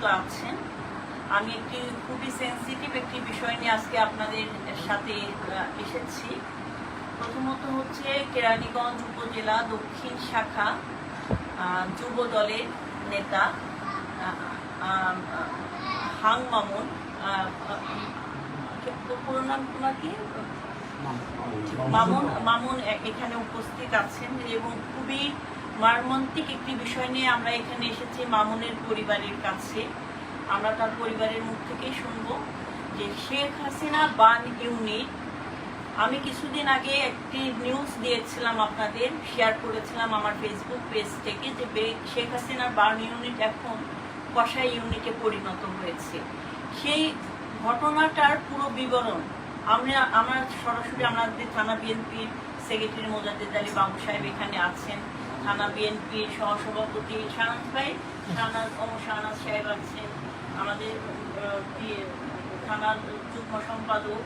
যুক্ত আছেন। আমি একটি খুবই সেন্সিটিভ একটি বিষয় নিয়ে আজকে আপনাদের সাথে এসেছি। প্রথমত হচ্ছে কেরানীগঞ্জ উপজেলা দক্ষিণ শাখা যুব দলের নেতা হাং মামুন পুরো নাম তোমার কি মামুন মামুন এখানে উপস্থিত আছেন এবং খুবই মর্মান্তিক একটি বিষয় নিয়ে আমরা এখানে এসেছি মামুনের পরিবারের কাছে। আমরা তার পরিবারের মুখ থেকেই শুনব যে শেখ হাসিনা বান ইউনিট আমি কিছুদিন আগে একটি নিউজ দিয়েছিলাম আপনাদের শেয়ার করেছিলাম আমার ফেসবুক পেজ থেকে যে শেখ হাসিনার বার্ন ইউনিট এখন কষাই ইউনিটে পরিণত হয়েছে। সেই ঘটনাটার পুরো বিবরণ আমরা আমরা সরাসরি আমাদের থানা বিএনপির সেক্রেটারি মোজাদ্দেদ আলী বাবু সাহেব এখানে আছেন। থানা বিএনপির সহসভাপতি শাহনাজ ভাই শাহনাজ ও শাহনাজ সাহেব আছেন। আমাদের ইয়ে, থানার যুগ্ম সম্পাদক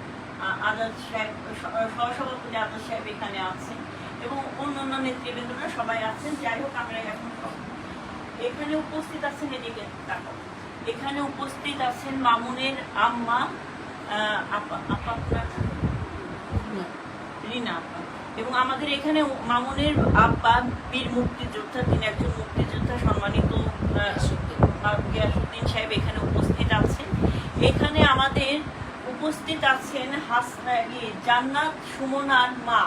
আজাদ সাহেব সহসভাপতি আজাদ সাহেব এখানে আছেন এবং অন্যান্য নেতৃবৃন্দরা সবাই আছেন। যাই হোক আমরা এখন এখানে উপস্থিত আছেন এদিকে তাকাও। এখানে উপস্থিত আছেন মামুনের আম্মা আপা আপা আপনার রিনা আপা। এবং আমাদের এখানে মামুনের আব্বা বীর মুক্তিযোদ্ধা তিনি একজন মুক্তিযোদ্ধা সম্মানিত গিয়াসুদ্দিন সাহেব এখানে উপস্থিত আছেন। এখানে আমাদের উপস্থিত আছেন ইয়ে, জান্নাত সুমনার মা।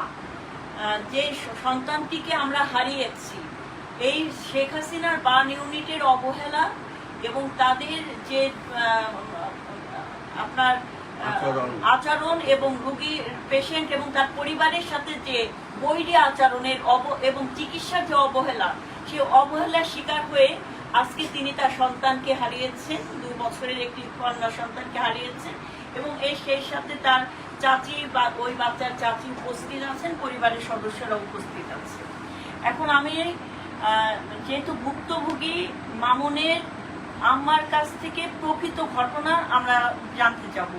যে সন্তানটিকে আমরা হারিয়েছি এই শেখ হাসিনার বান ইউনিটের অবহেলা এবং তাদের যে আপনার আচরণ। এবং রোগী পেশেন্ট এবং তার পরিবারের সাথে যে বৈরী আচরণের এবং চিকিৎসার যে অবহেলা সেই অবহেলার শিকার হয়ে আজকে তিনি তার সন্তানকে হারিয়েছেন দুই বছরের একটি কন্যা সন্তানকে হারিয়েছেন এবং এই সেই সাথে তার চাচি বা ওই বাচ্চার চাচি উপস্থিত আছেন, পরিবারের সদস্যরা উপস্থিত আছে এখন আমি যেহেতু ভুক্তভোগী, মামুনের আমার কাছ থেকে প্রকৃত ঘটনা আমরা জানতে যাব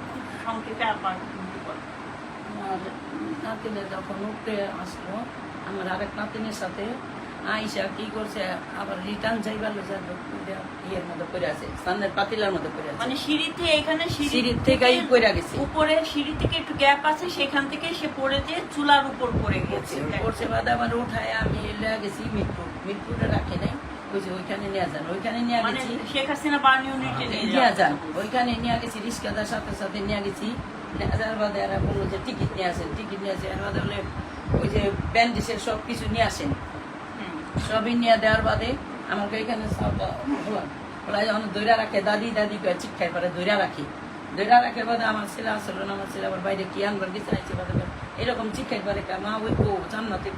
সংক্ষেপে আমার আমার নাতিনে যখন উঠতে আসলো আমার আরেক নাতিনের সাথে আইসা কি করছে আবার রিটার্ন যাইবার লইছে ইয়ের মধ্যে পড়ে আছে স্থানের পাতিলার মধ্যে পড়ে আছে। মানে সিঁড়িতে এখানে সিঁড়ির থেকেই পড়ে গেছে। উপরে সিঁড়ি থেকে একটু গ্যাপ আছে সেখান থেকে সে পড়ে যে চুলার উপর পড়ে গেছে। করছে বাদে আমার উঠায় আমি এলে গেছি মিরপুর। মিরপুরে রাখে নাই। ওই যে ওইখানে নিয়ে যান ওইখানে নিয়ে মানে গেছি। শেখ হাসিনা বার্ন ইউনিটে নিয়ে নিয়ে যান ওইখানে নিয়ে গেছি রিক্সাদার সাথে সাথে নিয়ে গেছি। নিয়ে বাদে এরা বলল যে টিকিট নিয়ে আসেন টিকিট নিয়ে আসেন এর বাদে বলে ওই যে ব্যান্ডেজের সব কিছু নিয়ে আসেন। সবই নিয়ে দেওয়ার বাদে আমাকে এখানে সব ওরা যখন দৈরা রাখে দাদি দাদি করে চিৎকার করে দৈরা রাখি। দৈরা রাখে বাদে আমার ছেলে আসলো না আমার ছেলে আবার বাইরে কি আনবার গেছে আইছে বাদে। এরকম করে কা মা ওই বউ জান্নাতে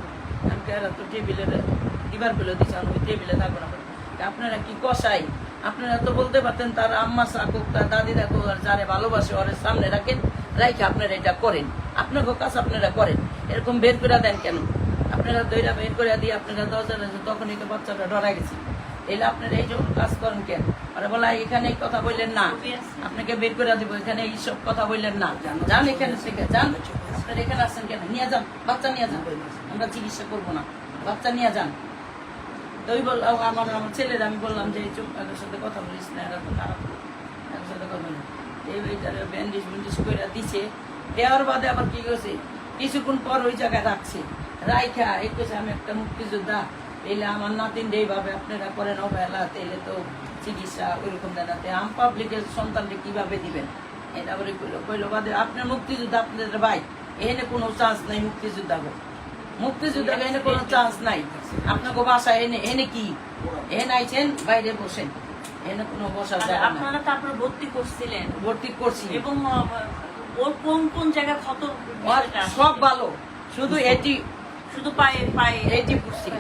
আমি তো টেবিলে দিবার বেলে দিচ্ছে আমি টেবিলে থাকব না। আপনারা কি কষাই আপনারা তো বলতে পারতেন, তার আম্মা থাকুক তার দাদি থাকুক আর যারে ভালোবাসে ওর সামনে রাখেন, রাইখে আপনারা এটা করেন। আপনাকে কাজ আপনারা করেন। এরকম বের করে দেন কেন? আপনারা দইটা বের করে দিয়ে আপনারা দরজা তখনই তো বাচ্চাটা ডরা গেছে। এলে আপনারা এই জন্য কাজ করেন কেন? আর বলা এখানে কথা বললেন না। আপনাকে বের করে দিব, এখানে এইসব কথা বললেন না। যান এখানে থেকে, যান। আপনারা এখানে আসছেন কেন? নিয়ে যান, বাচ্চা নিয়ে যান। আমরা চিকিৎসা করব না। বাচ্চা নিয়ে যান। তো ওই বললাম আমার আমার ছেলের আমি বললাম যে এই চুপ এদের সাথে কথা বলিস না, এরা তো খারাপ এদের সাথে কথা বলি এই ওইটারে ব্যান্ডেজ ব্যান্ডেজ করে দিছে। দেওয়ার বাদে আবার কি করছে কিছুক্ষণ পর ওই জায়গায় রাখছে। রাইখা এই কইছে, আমি একটা মুক্তিযোদ্ধা। এলে আমার নাতিন এইভাবে আপনারা করেন অবহেলা এলে তো চিকিৎসা ওইরকম দেনাতে আম পাবলিকের সন্তানকে কীভাবে দিবেন? এটা বলে কইলো কইলো বাদে, আপনার মুক্তিযোদ্ধা, আপনাদের ভাই এখানে কোনো চান্স নাই মুক্তিযোদ্ধা গো মুক্তিযোদ্ধা এনে কোনো চান্স নাই। আপনাকে বাসা এনে এনে কি? এনে আইছেন বাইরে বসেন। এনে কোনো বসা আর জায়গা না আপনারা ভর্তি করছিলেন। ভর্তি করছি এবং ওর কোন কোন জায়গায় ক্ষত সব ভালো। শুধু এটি শুধু পায়ে পায়ে এটি করছি।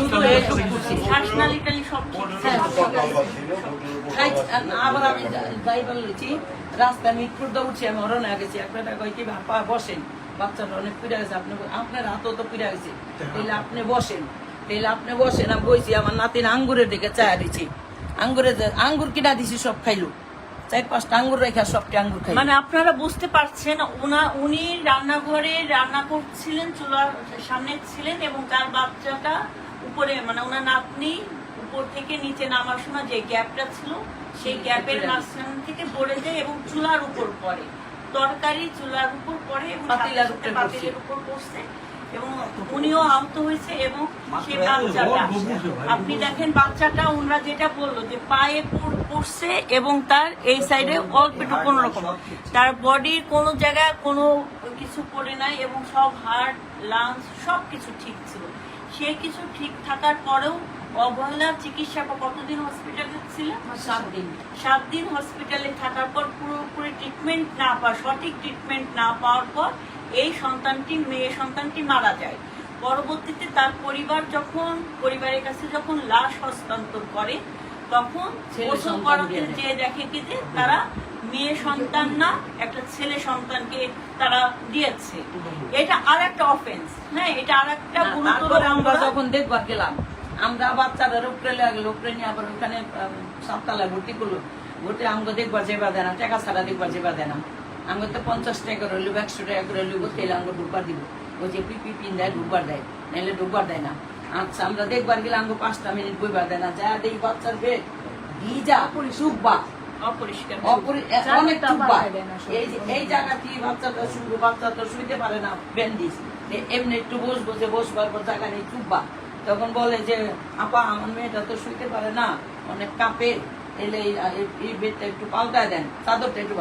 শুধু এটুকু করছি। শ্বাসনালী টালি সব ঠিক। ছিল? খাই- আবার আমি রাস্তা মিটপুর তো উঠছি আমি অরণ্য গেছি। একটা কই কি বাপা বসেন। বাচ্চাটা অনেক পিড়া গেছে আপনি আপনার হাতও তো পিড়া গেছে। তাহলে আপনি বসেন তাহলে আপনি বসেন আমি বইছি আমার নাতিন আঙ্গুরের দিকে চায়া দিছি। আঙ্গুরে আঙ্গুর কিনা দিছি সব খাইলো। চার পাঁচটা আঙ্গুর রেখা সবটি আঙ্গুর খাইলো। মানে আপনারা বুঝতে পারছেন ওনা উনি রান্নাঘরে রান্না করছিলেন চুলার সামনে ছিলেন এবং তার বাচ্চাটা উপরে মানে ওনার নাতনি উপর থেকে নিচে নামার সময় যে গ্যাপটা ছিল সেই গ্যাপের মাঝখান থেকে পড়ে যায় এবং চুলার উপর পড়ে। তরকারি চুলার উপর পড়ে পাতিলার উপরে। পাতিলের উপর পড়ছে। এবং উনিও আহত হয়েছে এবং এত বাচ্চাটা আপনি দেখেন বাচ্চাটা ওনারা যেটা বলল যে পায়ে পড়ছে এবং তার এই সাইডে অল্প একটু কোনো রকম। তার বডির কোনো জায়গায় কোনো কিছু পড়ে নাই এবং সব হার্ট লাংস সব কিছু ঠিক ছিল। সে কিছু ঠিক থাকার পরেও অবহেলার চিকিৎসা কতদিন হসপিটালে ছিল সাত দিন। সাত দিন হসপিটালে থাকার পর পুরোপুরি ট্রিটমেন্ট না পাওয়া সঠিক ট্রিটমেন্ট না পাওয়ার পর এই সন্তানটি মেয়ে সন্তানটি মারা যায়। পরবর্তীতে তার পরিবার যখন পরিবারের কাছে যখন লাশ হস্তান্তর করে তখন গোসল করাতে যে দেখে কি যে তারা মেয়ে সন্তান না একটা ছেলে সন্তানকে তারা দিয়েছে। এটা আর একটা অফেন্স হ্যাঁ এটা আর একটা আমরা যখন দেখবার গেলাম আমরা বাচ্চাদের উপরে লাগল উপরে নিয়ে আবার ওখানে সাততলায় ভর্তি করল। ভর্তি আমাকে দেখবার যেবা দেয় না টাকা ছাড়া দেখবার যেবা দেয় না। আমাকে তো পঞ্চাশ টাকা করে হইল একশো টাকা করে হইল তেলে আমাকে ঢুকবার দিব। ওই যে পিপি পিন দেয় ঢুকবার দেয় নাহলে ঢুকবার দেয় না। আচ্ছা আমরা দেখবার গেলে আমাকে পাঁচটা মিনিট বইবার দেয় না। যা দেই বাচ্চার পেট ভিজা এ- এই যে এই জায়গাটি বাচ্চাটা শুরু বাচ্চাটা শুইতে পারে না ব্যান্ডিজ। এমনি একটু বস বসে বসবার পর জায়গা নেই চুপবা তখন বলে যে আপা আমার মেয়েটা তো শুইতে পারে না। অনেক কাঁপে এলে এই- বেডটা একটু পাল্টায় দেন চাদরটা একটু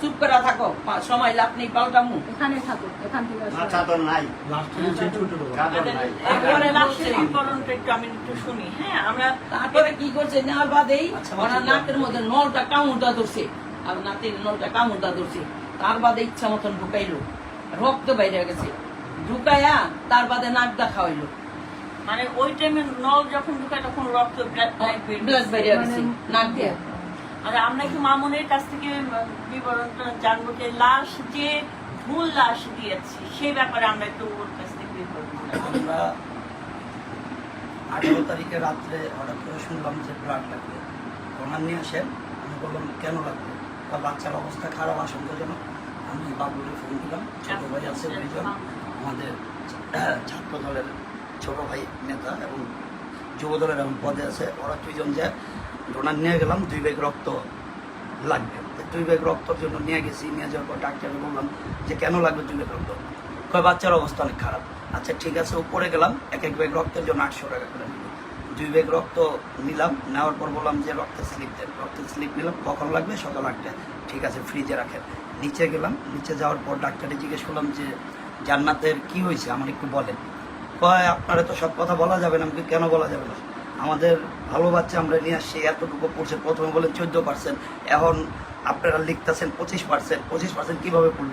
চুপ করে থাকো সময় লাভ নেই পাল্টামু। এখানে থাকুক এখান থেকে চাদর নাই। লাস্টে ছোট ছোট চাদর নাই। এরপরে লাশের বিবরণটা একটু আমি একটু শুনি হ্যাঁ? আমরা তারপরে কি করছে? নেওয়ার বাদেই আচ্ছা, ওনার আচ্ছা। নাকের মধ্যে নলটা কামড়টা ধরছে। আর নাতির নলটা কামড়টা ধরছে। তার বাদে ইচ্ছা মতন ঢুকাইলো। রক্ত বাইরে গেছে। ঢুকাইয়া তার বাদে নাক দেখা হইল। মানে ওই টাইমে নল যখন ঢুকায় তখন রক্ত ব্লাড বাইরে গেছে। নাক দিয়ে। আর আমরা কি মামুনের কাছ থেকে বিবরণটা জানব যে লাশ যে ভুল লাশ দিয়েছে সেই ব্যাপারে আমরা একটু ওর কাছ থেকে বিবরণ আমরা আঠারো তারিখে রাত্রে হঠাৎ করে শুনলাম যে ব্লাড লাগবে। ওনার নিয়ে আসেন আমি বললাম কেন লাগবে? বা বাচ্চার অবস্থা খারাপ আশঙ্কাজনক। আমি বাবুকে ফোন দিলাম ছোট ভাই আছে দুইজন। আমাদের ছাত্র দলের ছোট ভাই নেতা এবং যুব দলের এমন পদে আছে, ওরা দুইজন যে ডোনার নিয়ে গেলাম, দুই ব্যাগ রক্ত লাগবে। দুই ব্যাগ রক্তর জন্য নিয়ে গেছি, নিয়ে যাওয়ার পর ডাক্তারকে বললাম যে, কেন লাগবে দুই ব্যাগ রক্ত? কয়, বাচ্চার অবস্থা অনেক খারাপ। আচ্ছা ঠিক আছে, উপরে গেলাম, এক এক ব্যাগ রক্তের জন্য আটশো টাকা করে নিল দুই ব্যাগ রক্ত নিলাম, নেওয়ার পর বললাম যে, রক্তের স্লিপ দেন। রক্তের স্লিপ নিলাম, কখন লাগবে? সকাল আটটা ঠিক আছে ফ্রিজে রাখেন। নিচে গেলাম, নিচে যাওয়ার পর ডাক্তারে জিজ্ঞেস করলাম যে, জান্নাতের কি হয়েছে? আমার একটু বলেন। কয়, আপনারা তো সব কথা বলা যাবে না আমি কেন বলা যাবে না? আমাদের ভালো বাচ্চা আমরা নিয়ে আসছি, এতটুকু পড়ছে, প্রথমে বলেন চোদ্দ পার্সেন্ট এখন আপনারা লিখতেছেন পঁচিশ পার্সেন্ট পঁচিশ পার্সেন্ট কীভাবে পড়ল?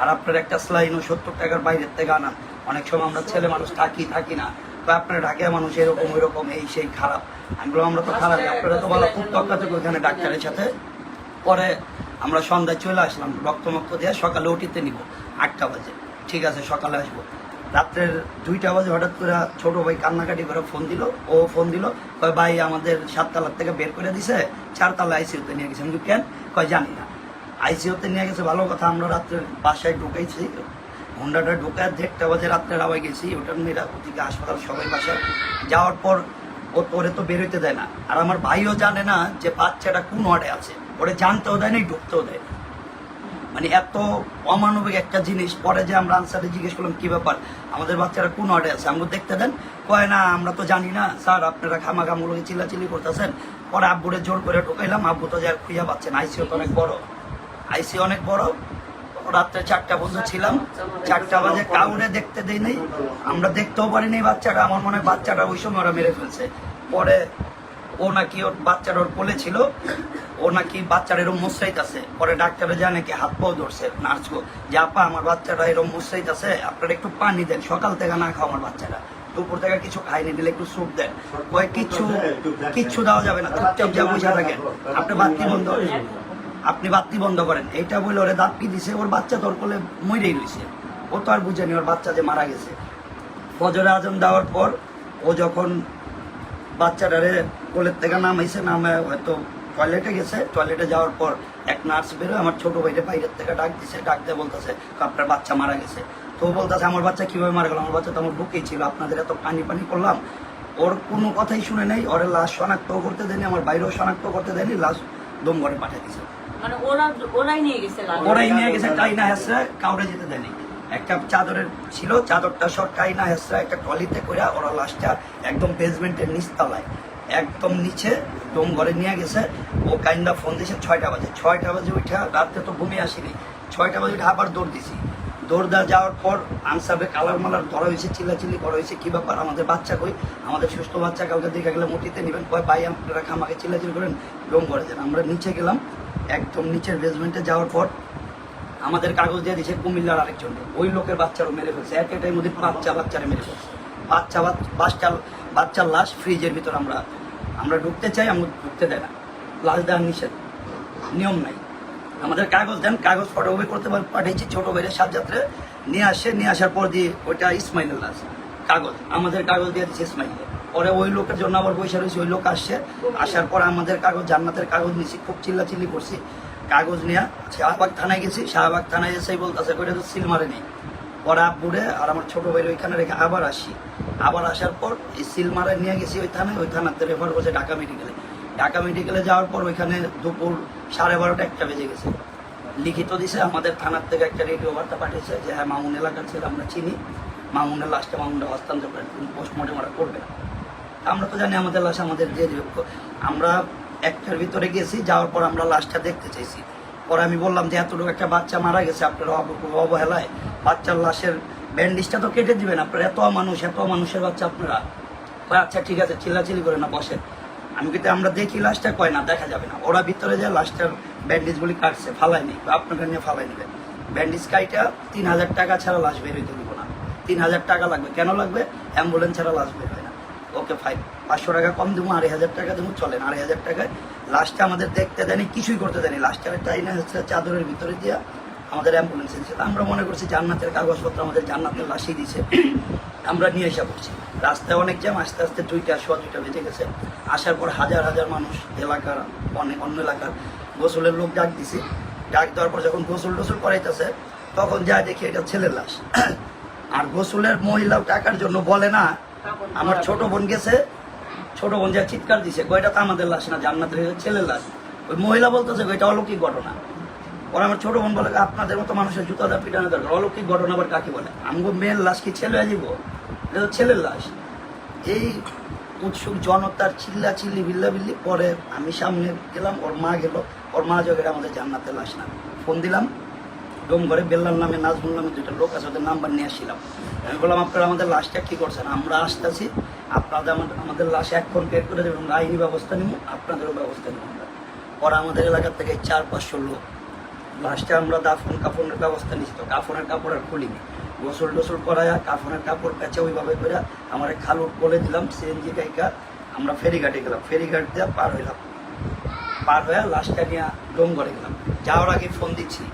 আর আপনার একটা স্লাইনও সত্তর টাকার বাইরের থেকে আনান অনেক সময় আমরা ছেলে মানুষ থাকি থাকি না বা আপনার ঢাকায় মানুষ এরকম, ওইরকম, এই সেই খারাপ। আমি বললাম, আমরা তো খারাপ, আপনারা তো বলা খুব তক্কাচক ওইখানে ডাক্তারের সাথে। পরে আমরা সন্ধ্যায় চলে আসলাম, রক্তমক্ত দিয়ে সকালে ওটিতে নিব, আটটা বাজে। ঠিক আছে, সকালে আসব। রাত্রের দুইটা বাজে হঠাৎ করে ছোট ভাই কান্নাকাটি করে ফোন দিল, ও ফোন দিল, কয়, ভাই, আমাদের সাততলার থেকে বের করে দিছে, চারতলা আইসিউতে নিয়ে গেছে। আমি কেন? কয়, জানি না। আইসিউতে নিয়ে গেছে, ভালো কথা, আমরা রাত্রে বাসায় ঢুকাইছি হোন্ডাটা ঢুকায় দেড়টা বাজে রাত্রে আবার গেছি ওটার মেয়েরা ওদিকে হাসপাতাল সবাই বাসায়। যাওয়ার পর ও ওরে তো বেরোতে দেয় না। আর আমার ভাইও জানে না যে বাচ্চাটা কোন ওয়ার্ডে আছে। ওরে জানতেও দেয় না, ঢুকতেও দেয় না। মানে এত অমানবিক একটা জিনিস। পরে যে আমরা আনসারে জিজ্ঞেস করলাম, কি ব্যাপার? আমাদের বাচ্চারা কোন ওয়ার্ডে আছে? আমাকে দেখতে দেন। কয়, না, আমরা তো জানি না। স্যার, আপনারা খামাখামুলোকে চিল্লাচিল্লি করতেছেন। পরে আব্বুরে জোর করে ঢুকাইলাম। আব্বু তো যা খুঁজা পাচ্ছেন আইসিও তো অনেক বড়। আইসি অনেক বড়। রাত্রে চারটা পর্যন্ত ছিলাম। চারটা বাজে কাউরে দেখতে দেই আমরা দেখতেও পারিনি বাচ্চাটা। আমার মনে হয় বাচ্চাটা ওই সময় ওরা মেরে ফেলছে। পরে ও নাকি ওর বাচ্চার ওর কোলে ছিল। ও নাকি বাচ্চার এরম এরকম মুসরাইতেছে পরে ডাক্তারে যা নাকি হাত পাও ধরছে নার্সকে যে, আপা, আমার বাচ্চাটা এরকম মুসরাইতেছে আপনারা একটু পানি দেন, সকাল থেকে না খাও আমার বাচ্চাটা। দুপুর থেকে কিছু খাইনি, দিলে একটু স্যুপ দেন। কয় কিচ্ছু কিচ্ছু দেওয়া যাবে না, চুপচাপ যা বসে থাকেন। আপনি বাতি বন্ধ আপনি বাতি বন্ধ করেন। এইটা বলে ওরে দাঁত কি দিছে, ওর বাচ্চা তোর কোলে মরেই রয়েছে ও তো আর বুঝেনি ওর বাচ্চা যে মারা গেছে। ফজরে আজম দেওয়ার পর ও যখন বাচ্চাটারে কোলের থেকে নামাইছে নামে হয়তো টয়লেটে গেছে। টয়লেটে যাওয়ার পর এক নার্স বেরোয় আমার ছোট ভাইরে বাইরের থেকে ডাক দিছে ডাক দিয়ে বলতেছে আপনার বাচ্চা মারা গেছে। তো বলতেছে আমার বাচ্চা কীভাবে মারা গেল? আমার বাচ্চা তো আমার বুকেই ছিল আপনাদের এত পানি পানি করলাম। ওর কোনো কথাই শুনে নেই ওর লাশ শনাক্ত করতে দেয়নি আমার বাইরেও শনাক্ত করতে দেয়নি লাশ দমঘরে পাঠিয়ে দিয়েছে মানে ওরাই নিয়ে গেছে টাইনা হেসরা কাউরে যেতে দেয়নি। একটা চাদরের ছিল চাদরটা সব টাইনা হেসরা একটা ট্রলিতে করে ওরা লাশটা একদম বেসমেন্টের নিচতলায়। একদম নিচে ডোম ঘরে নিয়ে গেছে। ও কাইন্দা ফোন দিয়েছে ছয়টা বাজে। ছয়টা বাজে উঠে রাত্রে তো ঘুমিয়ে আসিনি। ছয়টা বাজে উঠে আবার দৌড় দিছি। দৌড় দেওয়া যাওয়ার পর আনসাবে কালার মালার ধরা হয়েছে, চিল্লাচিল্লি করা হয়েছে, কী ব্যাপার? আমাদের বাচ্চা কই? আমাদের সুস্থ বাচ্চা কাউকে দেখে গেলে মুটিতে নেবেন? কয়, ভাই, আপনারা খামাকে চিল্লাচিল্লি করেন? ডোম ঘরে যান। আমরা নিচে গেলাম। একদম নিচের বেসমেন্টে যাওয়ার পর আমাদের কাগজ দিয়ে দিয়েছে কুমিল্লার আরেকজন ওই লোকের বাচ্চারও মেরে ফেলছে। এক এটাই মধ্যে বাচ্চা বাচ্চারে মেরে ফেলছে। বাচ্চা বাচ- বাচ্চা বাচ্চার লাশ ফ্রিজের ভিতর আমরা আমরা ঢুকতে চাই, আমরা ঢুকতে দেয় না। লাশ দেওয়ার নিষেধ। নিয়ম নাই। আমাদের কাগজ দেন, কাগজ ফটোকপি করতে পাঠিয়েছি ছোট বাইরে সাত যাত্রে নিয়ে আসে, নিয়ে আসার পর দিয়ে ওইটা ইসমাইলের লাশ। কাগজ। আমাদের কাগজ দিয়ে দিচ্ছে ইসমাইলে পরে ওই লোকের জন্য আবার পয়সা রয়েছে, ওই লোক আসছে আসার পর আমাদের কাগজ, জান্নাতের কাগজ নিয়েছি, খুব চিল্লাচিল্লি করছি। কাগজ নিয়ে শাহবাগ থানায় গেছি, শাহবাগ থানায় এসেই বলতেছে ওইটা তো সিল মারে পরে আব্বুরে আর আমার ছোট ভাই ওইখানে রেখে আবার আসি। আবার আসার পর এই সিল মারা নিয়ে গেছি ওই থানায়, ওই থানাতে রেফার করছে ঢাকা মেডিকেলে ঢাকা মেডিকেলে যাওয়ার পর ওইখানে দুপুর সাড়ে বারোটা একটা বেজে গেছে। লিখিত দিছে আমাদের থানার থেকে একটা রেডিও বার্তা পাঠিয়েছে যে হ্যাঁ মামুন এলাকার ছেলে, আমরা চিনি। মামুনের লাশটা মামুনটা হস্তান্তর করেন পোস্টমর্টম ওরা করবে। না আমরা তো জানি আমাদের লাশ আমাদের যে আমরা একটার ভিতরে গেছি, যাওয়ার পর আমরা লাশটা দেখতে চাইছি। পরে আমি বললাম যে এতটুকু একটা বাচ্চা মারা গেছে, আপনারা অব- অবহেলায়। বাচ্চার লাশের ব্যান্ডেজটা তো কেটে দিবেন আপনারা, এত মানুষ এত মানুষের বাচ্চা আপনারা। আচ্ছা ঠিক আছে, চিল্লাচিল্লি করে না, বসেন। আমি কিন্তু, আমরা দেখি লাশটা কয় না, দেখা যাবে না। ওরা ভিতরে যে লাশটার ব্যান্ডেজগুলি কাটছে ফালায়নি আপনারা নিয়ে ফালাই নেবেন ব্যান্ডেজ কাইটা তিন হাজার টাকা ছাড়া লাশ বের হইতে দিব না। তিন হাজার টাকা লাগবে। কেন লাগবে? অ্যাম্বুলেন্স ছাড়া লাশ বের হয়। ওকে ফাইন পাঁচশো টাকা কম দেবো, আড়াই হাজার টাকা দেবো, চলেন, আড়াই হাজার টাকায় লাস্টটা আমাদের দেখতে দেয়নি, কিছুই করতে দেয়নি। লাস্টটা টাই না হচ্ছে চাদরের ভিতরে দিয়া আমাদের অ্যাম্বুলেন্স এনেছে আমরা মনে করছি জান্নাতের কাগজপত্র আমাদের জান্নাতের লাশই দিছে। আমরা নিয়ে এসে করছি রাস্তায় অনেক জ্যাম আস্তে আস্তে দুইটা, সোয়া দুইটা বেজে গেছে। আসার পর হাজার হাজার মানুষ, এলাকার অনেক অন্য এলাকার গোসলের লোক ডাক দিছে। ডাক দেওয়ার পর যখন গোসল টোসল করাইতেছে, তখন যা দেখি এটা ছেলের লাশ। আর গোসলের মহিলাও টাকার জন্য বলে না আমার ছোট বোন গেছে, ছোট বোন যা চিৎকার দিছে কয়টা তো আমাদের লাশ না জান্নাতের ছেলের লাশ। ওই মহিলা বলতেছে এটা অলৌকিক ঘটনা। ওরা আমার ছোট বোন বলে, আপনাদের মতো মানুষের জুতা দা পিটানো দরকার। অলৌকিক ঘটনা আবার কাকে বলে? আমগো মেয়ের লাশ কি ছেলে আসিব এটা তো ছেলের লাশ। এই উৎসুক জনতার চিল্লা চিল্লি বিল্লা বিল্লি পরে আমি সামনে গেলাম, ওর মা গেল। ওর মা জগের আমাদের জান্নাতের লাশ না। ফোন দিলাম। ডোম ঘরে বেল্লার নামে, নাজমুল নামে দুইটা লোক আছে, ওদের নাম্বার নিয়ে আসছিলাম। আমি বললাম, আপনারা আমাদের লাশটা কী করছেন? আমরা আসতেছি, আপনাদের আমাদের লাশ এখন বের করে দেবেন আইনি ব্যবস্থা নিব, আপনাদেরও ব্যবস্থা নিব আমরা। ওরা আমাদের এলাকার থেকে চার, পাঁচশো লোক। লাস্টে আমরা দাফন কাফনের ব্যবস্থা নিচ্ছি তো, কাফনের কাপড় আর খুলিনি। গোসল টোসল করায়া কাফনের কাপড় পেঁচে ওইভাবে করে আমার খালুর বলে দিলাম, সিএনজি গাইকা আমরা ফেরিঘাটে গেলাম। ফেরিঘাট দিয়ে পার হইলাম। পার হয়ে লাশটা নিয়ে ডোম ঘরে গেলাম। যাওয়ার আগে ফোন দিচ্ছি।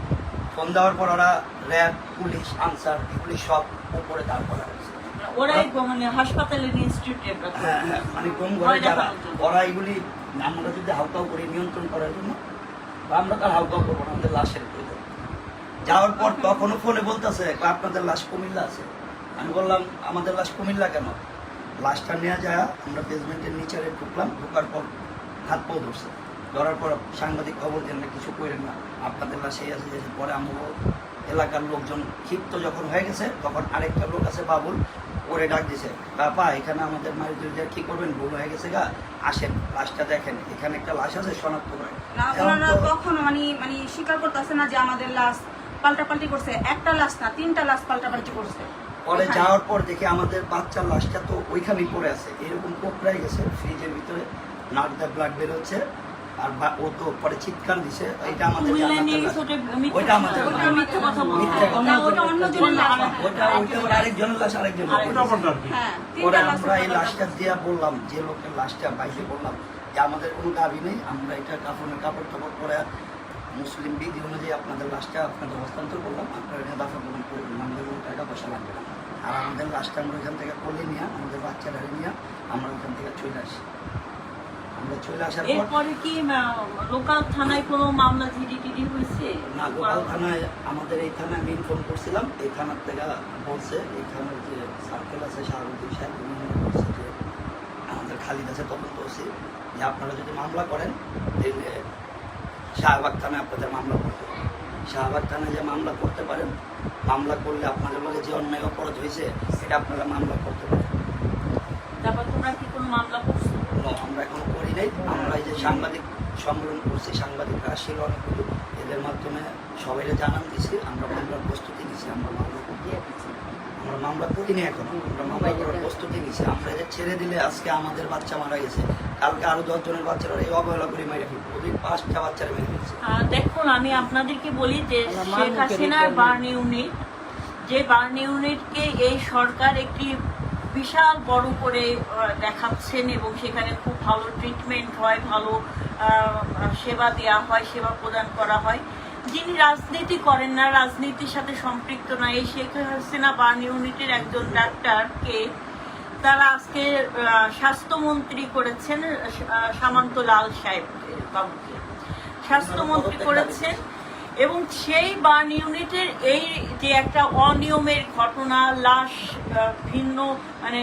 ফোন দেওয়ার পর ওরা র্যাব পুলিশ আনসার এগুলি সব উপরে দাঁড় করা হয়েছে ওরাই মানে হাসপাতালের ইনস্টিটিউটে হ্যাঁ হ্যাঁ মানে ডোম ঘরে ভয় যারা ওরা এগুলি আমরা যদি করি নিয়ন্ত্রণ করার জন্য আমরা তার করব না আমাদের লাশের প্রয়োজন যাওয়ার পর তখনও ফোনে বলতেছে আপনাদের লাশ কুমিল্লা আছে? আমি বললাম আমাদের লাশ কুমিল্লা কেন? লাশটা নেওয়া যায় আমরা বেসমেন্টের নিচে ঢুকলাম ঢোকার পর হাত পাও ধরছে। ধরার পর সাংবাদিক খবর দেন না কিছু করেন না আপনাদের লাশ এই আছে যে পরে আমাকে এলাকার লোকজন ক্ষিপ্ত যখন হয়ে গেছে তখন আরেকটা লোক আছে বাবুল ওরে ডাক দিছে বাপা এখানে আমাদের মায়ের কি করবেন? ভুল হয়ে গেছে গা। আসেন লাশটা দেখেন। এখানে একটা লাশ আছে শনাক্ত তো- কখনো মানে মানে স্বীকার করতেছে না যে আমাদের লাশ পাল্টাপাল্টি করছে। একটা লাশ না তিনটা লাশ পাল্টাপাল্টি করছে। পরে যাওয়ার পর দেখি আমাদের বাচ্চার লাশটা তো ওইখানেই পড়ে আছে। এরকম কোকড়াই গেছে ফ্রিজের ভিতরে নাক দিয়ে ব্লাড বেরোচ্ছে। আর ও তো পরে চিৎকার দিছে এটা আমাদের। ওটা ওইটা আমাদের। ওইটা ওর আরেকজনের লাশ। হ্যাঁ লাশ আমরা এই লাশটা দিয়ে বললাম যে লোকের লাশটা বাইরে বললাম যে আমাদের কোনো দাবি নেই আমরা এটা কাপড়ের কাপড় টাপড় পরে মুসলিম বিধি অনুযায়ী আপনাদের লাশটা আপনাদের হস্তান্তর করলাম। আপনারা এটা দাফন করুন করবেন আমাদের কোনো টাকা পয়সা লাগবে না। আর আমাদের লাশটা আমরা ওইখান থেকে করলে নিয়ে আমাদের বাচ্চারা নিয়ে আমরা ওইখান থেকে চলে আসি আমরা চলে আসার পর এরপরে কি লোকাল থানায় কোনো মামলা জিডি টিডি হয়েছে? না গোপাল থানায় আমাদের এই থানায় আমি ফোন করছিলাম। এই থানার থেকে বলছে এই থানার যে সার্কেল আছে শাহরুদ্দিন সাহেব উনি যে খালিদ আছে তদন্ত হচ্ছে। যে আপনারা যদি মামলা করেন তাহলে শাহবাগ থানায় আপনাদের মামলা করতে হবে। শাহবাগ থানায় যে মামলা করতে পারেন মামলা করলে আপনাদের লগে যে অন্যায় অপরাধ হয়েছে সেটা আপনারা মামলা করতে পারেন। তারপর তোমরা কি কোনো মামলা করছ? আমরা এখনও করি নাই। আমরা এই যে সাংবাদিক সম্মেলন করছি সাংবাদিকরা আসছিল অনেকগুলো। এদের মাধ্যমে সবাইকে জানান দিছি আমরা মামলার প্রস্তুতি নিছি আমরা মামলা করতে আমরা মামলা করিনি এখন আমরা মামলা করার প্রস্তুতি নিছি। আমরা এদের ছেড়ে দিলে আজকে আমাদের বাচ্চা মারা গেছে কালকে আরও দশ জনের বাচ্চারা এই অবহেলা করে মেরে ফেলব ওদের পাঁচটা বাচ্চারা মেরে ফেলছে। দেখুন আমি আপনাদেরকে বলি যে শেখ হাসিনার বার্ন ইউনিট যে বার্ন ইউনিটকে এই সরকার একটি বিশাল বড় করে দেখাচ্ছেন এবং সেখানে খুব ভালো ট্রিটমেন্ট হয় ভালো সেবা দেওয়া হয় সেবা প্রদান করা হয়। যিনি রাজনীতি করেন না রাজনীতির সাথে সম্পৃক্ত নয়। এই শেখ হাসিনা বার্ন ইউনিটের একজন ডাক্তারকে তারা আজকে স্বাস্থ্যমন্ত্রী করেছেন সামন্ত লাল সাহেব বাবুকে। স্বাস্থ্যমন্ত্রী করেছেন। এবং সেই বার্ন ইউনিটের এই যে একটা অনিয়মের ঘটনা, লাশ ভিন্ন মানে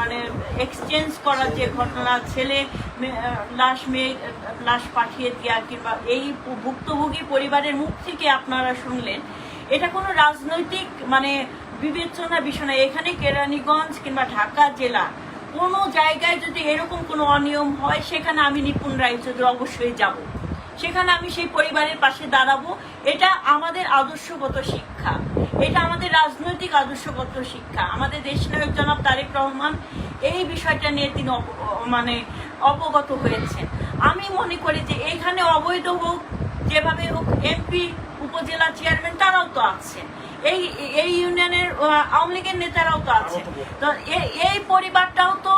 মানে এক্সচেঞ্জ করার যে ঘটনা, ছেলে লাশ মেয়ে, লাশ পাঠিয়ে দেওয়া কিংবা এই ভুক্তভোগী পরিবারের মুখ থেকে আপনারা শুনলেন, এটা কোনো রাজনৈতিক মানে বিবেচনা বিষয় না। এখানে কেরানীগঞ্জ কিংবা ঢাকা জেলা, কোনো জায়গায় যদি এরকম কোনো অনিয়ম হয়, সেখানে আমি নিপুণ রায়চৌধুরী অবশ্যই যাব। সেখানে আমি সেই পরিবারের পাশে দাঁড়াবো। এটা আমাদের আদর্শগত শিক্ষা। এটা আমাদের রাজনৈতিক আদর্শগত শিক্ষা। আমাদের দেশ নায়ক জনাব তারেক রহমান এই বিষয়টা নিয়ে তিনি মানে অবগত হয়েছেন। আমি মনে করি যে এখানে অবৈধ হোক যেভাবে হোক এমপি উপজেলা চেয়ারম্যান তারাও তো আছেন। এই এই ইউনিয়নের আওয়ামী লীগের নেতারাও তো আছেন। তো এই পরিবারটাও তো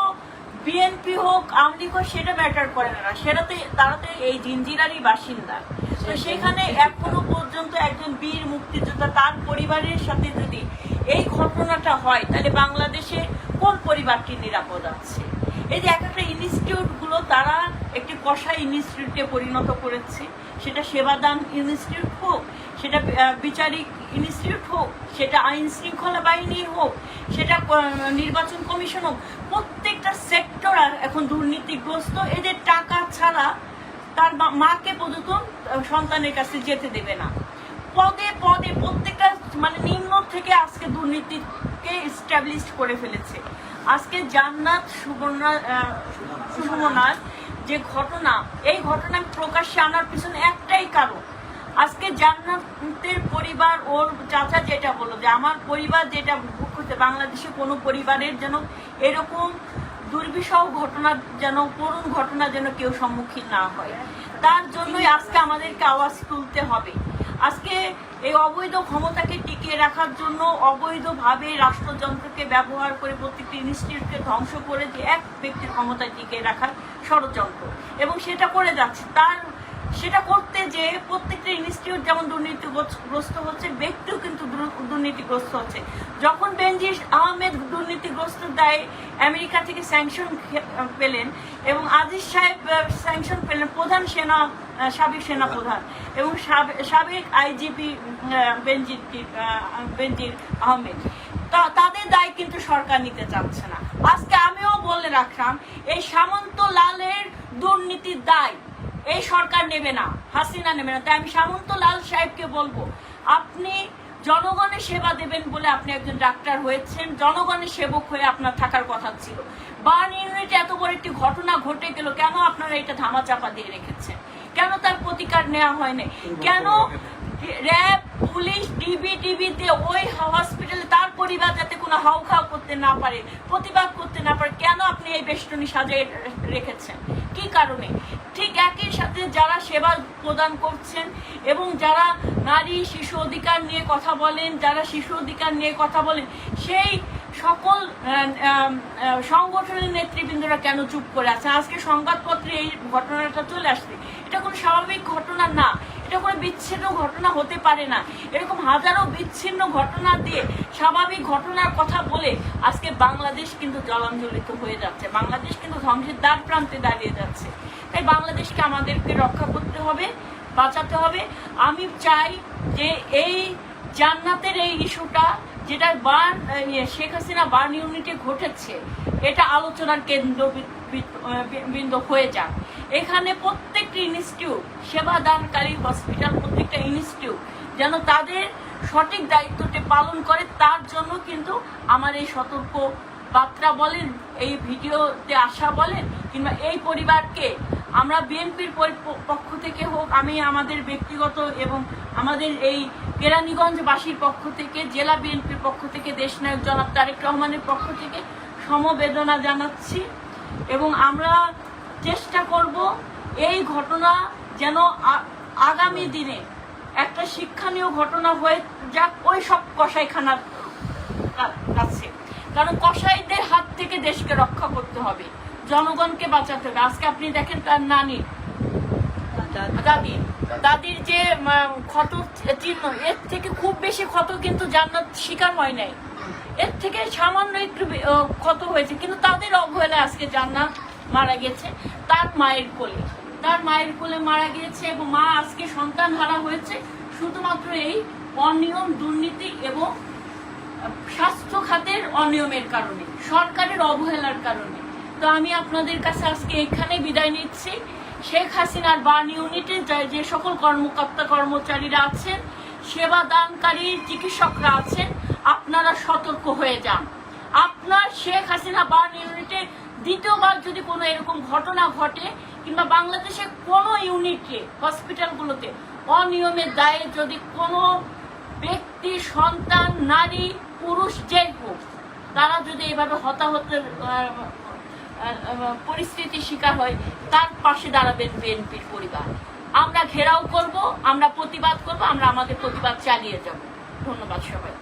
বিএনপি হোক আওয়ামী লীগ হোক সেটা ম্যাটার করে না। সেটা তো তারা তো এই জিঞ্জিরারই বাসিন্দা। তো সেখানে এখনও পর্যন্ত একজন বীর মুক্তিযোদ্ধা তার পরিবারের সাথে যদি এই ঘটনাটা হয় তাহলে বাংলাদেশে কোন পরিবারটি নিরাপদ আছে? এই যে এক একটা ইনস্টিটিউটগুলো তারা একটি কষা ইনস্টিটিউটে পরিণত করেছে। সেটা সেবাদান ইনস্টিটিউট হোক সেটা বিচারিক ইনস্টিটিউট হোক সেটা আইন শৃঙ্খলা বাহিনী হোক সেটা নির্বাচন কমিশন হোক প্রত্যেকটা সেক্টর এখন দুর্নীতিগ্রস্ত। এদের টাকা ছাড়া তার মাকে পর্যন্ত সন্তানের কাছে যেতে দেবে না। পদে পদে প্রত্যেকটা মানে নিম্ন থেকে আজকে দুর্নীতিকে স্টাবলিশ করে ফেলেছে। আজকে জান্নাত সুবর্ণা আহ, যে ঘটনা এই ঘটনা প্রকাশ্যে আনার পিছনে একটাই কারণ। আজকে জান্নাতের পরিবার ওর চাচা যেটা বলল যে আমার পরিবার যেটা বাংলাদেশে কোনো পরিবারের যেন এরকম দুর্বিষহ ঘটনা যেন, করুণ ঘটনা যেন কেউ সম্মুখীন না হয়। তার জন্যই আজকে আমাদেরকে আওয়াজ তুলতে হবে। আজকে এই অবৈধ ক্ষমতাকে টিকিয়ে রাখার জন্য অবৈধভাবে রাষ্ট্রযন্ত্রকে ব্যবহার করে প্রত্যেকটি ইনস্টিটিউটকে ধ্বংস করে যে এক ব্যক্তির ক্ষমতায় টিকিয়ে রাখার ষড়যন্ত্র। এবং সেটা করে যাচ্ছে। তার সেটা করতে যে প্রত্যেকটা ইনস্টিটিউট যেমন দুর্নীতিগ্রস্ত হচ্ছে, ব্যক্তিও কিন্তু দুর্নীতিগ্রস্ত হচ্ছে। যখন বেনজির আহমেদ দুর্নীতিগ্রস্ত দায়ে আমেরিকা থেকে স্যাংশন পেলেন এবং আজিজ সাহেব স্যাংশন পেলেন, প্রধান সেনা সাবেক সেনা প্রধান এবং সাবে- সাবেক আইজিপি বেনজির বেনজির আহমেদ। তাদের দায় কিন্তু সরকার নিতে চাচ্ছে না। আজকে আমিও বলে রাখলাম, এই সামন্ত লালের দুর্নীতির দায় এই সরকার নেবে না, হাসিনা নেবে না। তাই আমি সামন্ত লাল সাহেবকে বলব, আপনি জনগণের সেবা দেবেন বলে আপনি একজন ডাক্তার হয়েছেন, জনগণের সেবক হয়ে আপনার থাকার কথা ছিল। বার্ন ইউনিটে এত বড় একটি ঘটনা ঘটে গেল, কেন আপনারা এটা ধামাচাপা দিয়ে রেখেছেন? কেন তার প্রতিকার নেওয়া হয়নি? কেন র্যাব, পুলিশ ডিবি টিভিতে ওই হসপিটালে তার পরিবার যাতে কোনো হাউ খাও করতে না পারে, প্রতিবাদ করতে না পারে, কেন আপনি এই বেষ্টনী সাজিয়ে রেখেছেন? কি কারণে? ঠিক একই সাথে যারা সেবা প্রদান করছেন এবং যারা নারী শিশু অধিকার নিয়ে কথা বলেন, যারা শিশু অধিকার নিয়ে কথা বলেন, সেই সকল সংগঠনের নেতৃবৃন্দরা কেন চুপ করে আছে? আজকে সংবাদপত্রে এই ঘটনাটা চলে আসছে। এটা কোনো স্বাভাবিক ঘটনা না। এটা কোনো বিচ্ছিন্ন ঘটনা হতে পারে না। এরকম হাজারো বিচ্ছিন্ন ঘটনা দিয়ে স্বাভাবিক ঘটনার কথা বলে আজকে বাংলাদেশ কিন্তু জলাঞ্জলিত হয়ে যাচ্ছে। বাংলাদেশ কিন্তু ধ্বংসের দ্বার প্রান্তে দাঁড়িয়ে যাচ্ছে। তাই বাংলাদেশকে আমাদেরকে রক্ষা করতে হবে, বাঁচাতে হবে। আমি চাই যে এই জান্নাতের এই ইস্যুটা যেটা বার্ন শেখ হাসিনা বার্ন ইউনিটে ঘটেছে এটা আলোচনার কেন্দ্র বিন্দু হয়ে যাক। এখানে প্রত্যেকটি ইনস্টিটিউট সেবাদানকারী হসপিটাল প্রত্যেকটা ইনস্টিটিউট যেন তাদের সঠিক দায়িত্বটি পালন করে, তার জন্য কিন্তু আমার এই সতর্ক বার্তা বলেন, এই ভিডিওতে আসা বলেন, কিংবা এই পরিবারকে আমরা বিএনপির পক্ষ থেকে হোক, আমি আমাদের ব্যক্তিগত এবং আমাদের এই কেরানীগঞ্জবাসীর পক্ষ থেকে, জেলা বিএনপির পক্ষ থেকে, দেশনায়ক জনাব তারেক রহমানের পক্ষ থেকে সমবেদনা জানাচ্ছি এবং আমরা চেষ্টা করব এই ঘটনা যেন আগামী দিনে একটা শিক্ষণীয় ঘটনা হয়ে যাক ওই সব কসাইখানার কাছে। কারণ কসাইদের হাত থেকে দেশকে রক্ষা করতে হবে জনগণকে বাঁচাতে হবে। আজকে আপনি দেখেন তার নানি দাদি। দাদির যে ক্ষত চিহ্ন এর থেকে খুব বেশি ক্ষত কিন্তু জান্নাত শিকার হয় নাই। এর থেকে সামান্য একটু ক্ষত হয়েছে, কিন্তু তাদের অবহেলা আজকে জান্নাত মারা গেছে, তার মায়ের কোলে। তার মায়ের কোলে মারা গিয়েছে এবং মা আজকে সন্তান হারা হয়েছে, শুধুমাত্র এই অনিয়ম, দুর্নীতি এবং স্বাস্থ্য খাতের অনিয়মের কারণে, সরকারের অবহেলার কারণে। তো আমি আপনাদের কাছে আজকে এখানে বিদায় নিচ্ছি। শেখ হাসিনার বার্ন ইউনিটে যে- যে সকল কর্মকর্তা কর্মচারীরা আছেন, সেবা দানকারী, চিকিৎসকরা আছেন আপনারা সতর্ক হয়ে যান। আপনার শেখ হাসিনা বার্ন ইউনিটে দ্বিতীয়বার যদি কোনো এরকম ঘটনা ঘটে, কিংবা বাংলাদেশে কোনো ইউনিটে, হসপিটালগুলোতে অনিয়মের দায়ে যদি কোনো ব্যক্তি, সন্তান, নারী, পুরুষ যে হোক, তারা যদি এভাবে হতাহতের পরিস্থিতির শিকার হয়, তার পাশে দাঁড়াবেন বিএনপির পরিবার। আমরা ঘেরাও করব, আমরা প্রতিবাদ করব, আমরা আমাদের প্রতিবাদ চালিয়ে যাব। ধন্যবাদ সবাই